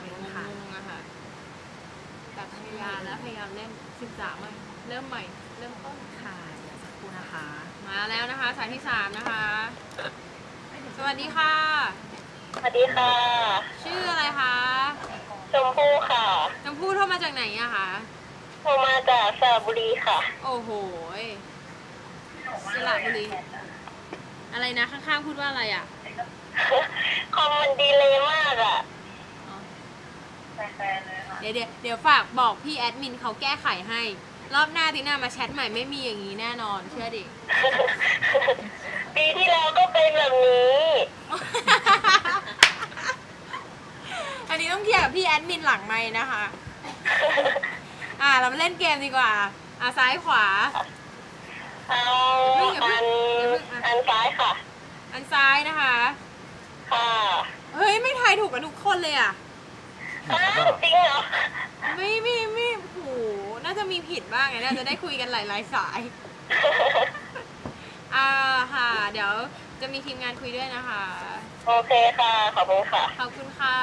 ไปกันค่ะงงๆอะค่ะแต่พยายามแล้วพยายามเล่นสิบสามเริ่มใหม่ เริ่มต้นค่ะเดี๋ยวสักครู่นะคะ มาแล้วนะคะ สายที่สามนะคะ สวัสดีค่ะ สวัสดีค่ะ ชื่ออะไรคะ ชมพู่ค่ะ ชมพู่โทรมาจากไหนอะคะโทรมาจากสระบุรีค่ะ โอ้โหยสระบุรี อะไรนะข้างๆพูดว่าอะไรอะคอมมันดีเลยมากอะอ๋อ เดี๋ยวเดี๋ยวเดี๋ยวฝากบอกพี่แอดมินเขาแก้ไขให้ รอบหน้าติน่ามาแชทใหม่ไม่มีอย่างนี้แน่นอน เชื่อดิ ปีที่แล้วก็เป็นแบบนี้ อันนี้ต้องเคลียร์กับพี่แอดมินหลังไม้นะคะ อ่าเรามาเล่นเกมดีกว่า อ่าซ้ายขวา เอาอย่าเพิ่อังนอย่าเพิ่งอะอันซ้ายค่ะ อันซ้ายนะคะ ค่ะ เฮ้ย ไม่ทายถูกกันทุกคนเลยอะ อ้าวจ ริงเหรอไม่ไม่ไม่โอ้โหน่าจะมีผิดบ้างไงน่าจะได้คุยกันหลายๆสาย อ่าค่ะ เดี๋ยวจะมีทีมงานคุยด้วยนะคะ โอเคค่ะ ขอบคุณค่ะ ขอบคุณค่ะ